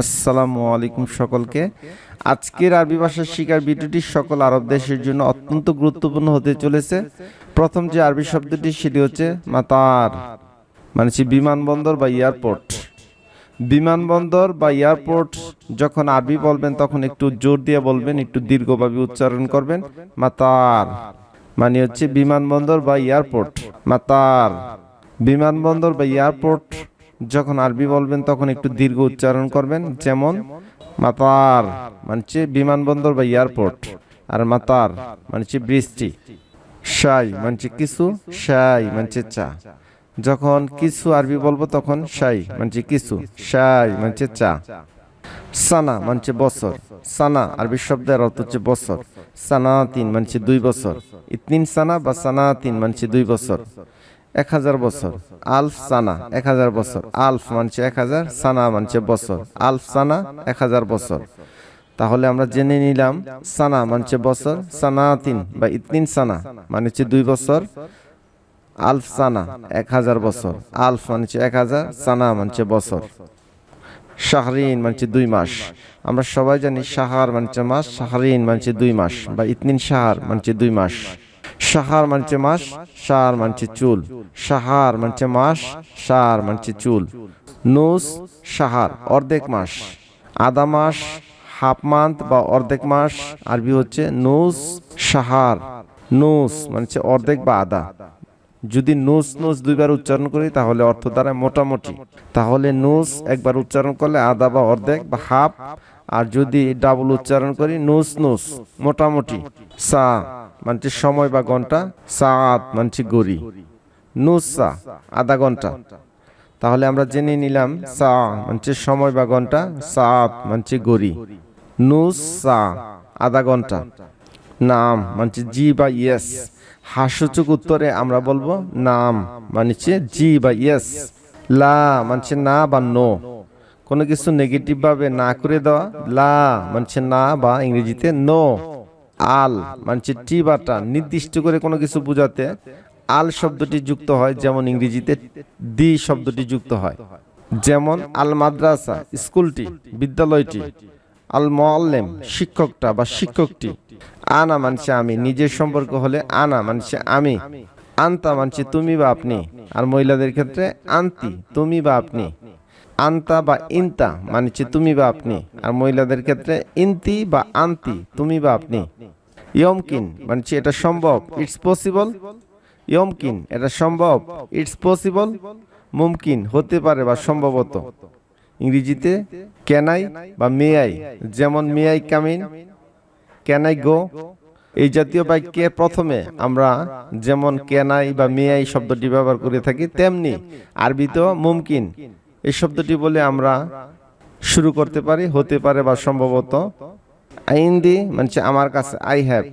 আসসালামু আলাইকুম সকলকে। আজকের আরবি ভাষার শিকার ভিডিওটি সকল আরব দেশের জন্য অত্যন্ত গুরুত্বপূর্ণ হতে চলেছে। প্রথম যে আরবি শব্দটি সেটি হচ্ছে মাতার মানে হচ্ছে বিমানবন্দর বা এয়ারপোর্ট। বিমানবন্দর বা এয়ারপোর্ট যখন আরবি বলবেন, তখন একটু জোর দিয়ে বলবেন, একটু দীর্ঘভাবে উচ্চারণ করবেন, মাতার মানে হচ্ছে বিমানবন্দর বা এয়ারপোর্ট, মাতার। বিমানবন্দর বা এয়ারপোর্ট যখন আরবি বলবেন, তখন একটু দীর্ঘ উচ্চারণ করবেন। যেমন, মাতার মানে হচ্ছে বিমানবন্দর বা এয়ারপোর্ট। আর মাতার মানে হচ্ছে বৃষ্টি। শাই মানে কিছু, শাই মানে চা। যখন কিছু আরবি বলব, তখন শাই মানে কিছু, শাই মানে চা। সানা মানছে বছর। সানা, আরবি শব্দের অর্থ হচ্ছে বছর। সানা তিন মানছে দুই বছর। ইতনিন সানা বা সানা তিন মানছে দুই বছর। এক হাজার বছর। আলফ সানা, এক হাজার বছর। আলফ মানছে এক হাজার, সানা মানছে বছর। আলফ সানা, এক হাজার বছর। তাহলে আমরা জেনে নিলাম সানা মানছে বছর, সানা তিন বা ইতনিন সানা মানে হচ্ছে দুই বছর। আলফ সানা, এক হাজার বছর। আলফ মানছে এক হাজার, সানা মানছে বছর। শাহরিন মানছে দুই মাস। আমরা সবাই জানি সাহার মানছে মাস, শাহরিন মানছে দুই মাস বা ইতনিন সাহার মানছে দুই মাস। সাহার মানছে মাস সার মানছে চুল সাহার মানছে মাস সার মানছে চুল নুস সাহার অর্ধেক মাস আধা মাস হাফ মান্থ বা অর্ধেক মাস আরবি হচ্ছে নুস সাহার নুস মানছে অর্ধেক বা আধা যদি নুস নুস দুইবার উচ্চারণ করি তাহলে অর্থ দ্বারা মোটামুটি তাহলে নুস একবার উচ্চারণ করলে আধা বা অর্ধেক বা হাফ আর যদি ডাবল উচ্চারণ করি, নুস নুস, মোটামুটি, সা, মানছে সময় বা ঘণ্টা, সাত, মানছে গড়ি নুস সা, আধা ঘণ্টা। তাহলে আমরা জেনে নিলাম, সা, মানছে সময় বা ঘণ্টা, সাত, মানছে গড়ি নুস সা, আধা ঘণ্টা। নাম, মানছে জি বা ইয়েস। হাস্যচুক উত্তরে আমরা বলব, নাম, মানছে জি বা ইয়েস। লা, মানছে না বা নো। কোনো কিছু নেগেটিভ ভাবে না করে দেওয়া লা মানছে না বা ইংরেজিতে নো আল মানছে টি বাটা নির্দিষ্ট করে কোনো কিছু বোঝাতে আল শব্দটি যুক্ত হয়, যেমন ইংরেজিতে দি শব্দটি যুক্ত হয়। যেমন আল মাদ্রাসা, স্কুলটি, বিদ্যালয়টি, আল মোয়াল্লেম, শিক্ষকটা বা শিক্ষকটি। আনা মানছে আমি, নিজের সম্পর্ক হলে আনা মানছে আমি। আন্তা মানছে তুমি বা আপনি। আর মহিলাদের ক্ষেত্রে আন্তি, তুমি বা আপনি। আন্তা বা ইনতা মানছে তুমি বা আপনি। আর মহিলাদের ক্ষেত্রে ইন্তি বা আন্তি, তুমি বা আপনি। ইয়মকিন মানছে এটা সম্ভব ইটস পসিবল ইয়মকিন, এটা সম্ভব ইটস পসিবল মুমকিন, হতে পারে বা সম্ভবত। ইংরেজিতে ক্যানাই বা মেয়াই যেমন মেয়াই কামিন ক্যানাই গো এই জাতীয় বাক্যে প্রথমে আমরা যেমন ক্যানাই বা মেয়াই শব্দটি ব্যবহার করে থাকি, তেমনি আরবিতেও মুমকিন। এই শব্দটি বলে আমরা শুরু করতে পারি, হতে পারে বা সম্ভবত আইন্দি মানে আমার কাছে আই হ্যাভ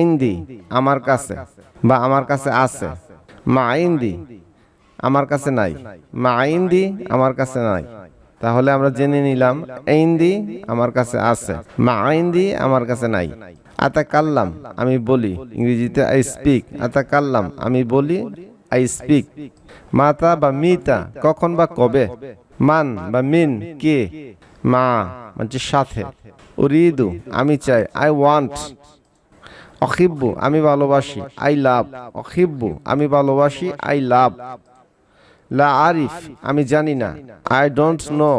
ইন্দি আমার কাছে, বা আমার কাছে আছে, মা আইন্দি, আমার কাছে নাই, মা আইন্দি, আমার কাছে নাই। তাহলে আমরা জেনে নিলাম, আইন্দি, আমার কাছে আছে, মা আইন্দি, আমার কাছে নাই। আতা কাল্লাম আমি বলি, ইংরেজিতে আই স্পিক আতা কাল্লাম আমি বলি আই স্পিক মাতা বা মিতা, কখন বা কবে? মান বা মিন, কে? মা মানে সাথে। উরিদু, আমি চাই আই ওয়ান্ট অখিব্বু, আমি ভালোবাসি আই লাভ অখিব্বু, আমি ভালোবাসি আই লাভ লা আরিফ, আমি জানি না আই ডোন্ট নো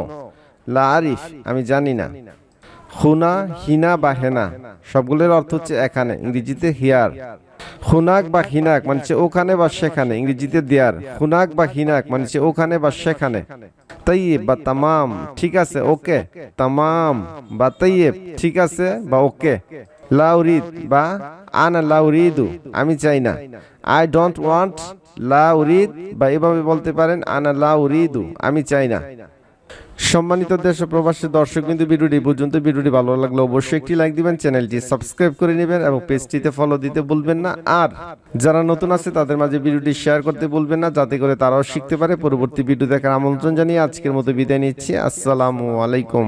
লা আরিফ, আমি জানি না। খুনা, হিনা বা হেনা, সবগুলোর অর্থ হচ্ছে এখানে, ইংরেজিতে হিয়ার খুনাক বা হিনাক মানে ওখানে বা সেখানে, ইংরেজিতে দেয়ার। খুনাক বা হিনাক মানে ওখানে বা সেখানে। তাইয়েব বা তামাম, ঠিক আছে, ওকে। তামাম বা তাইয়েব, ঠিক আছে বা ওকে। লাউরিদ বা আনা লাউরিদু, আমি চাই না। আই ডোন্ট ওয়ান্ট লাউরিদ বা এভাবে বলতে পারেন, আনা লাউরিদু, আমি চাই না। সম্মানিত দেশ ও প্রবাসী দর্শক কিন্তু ভিডিওটি পর্যন্ত। ভিডিওটি ভালো লাগলে অবশ্যই একটি লাইক দিবেন, চ্যানেলটি সাবস্ক্রাইব করে নেবেন এবং পেজটিতে ফলো দিতে ভুলবেন না। আর যারা নতুন আছে, তাদের মাঝে ভিডিওটি শেয়ার করতে ভুলবেন না, যাতে করে তারাও শিখতে পারে। পরবর্তী ভিডিও দেখার আমন্ত্রণ জানিয়ে আজকের মতো বিদায় নিচ্ছি। আসসালামু আলাইকুম।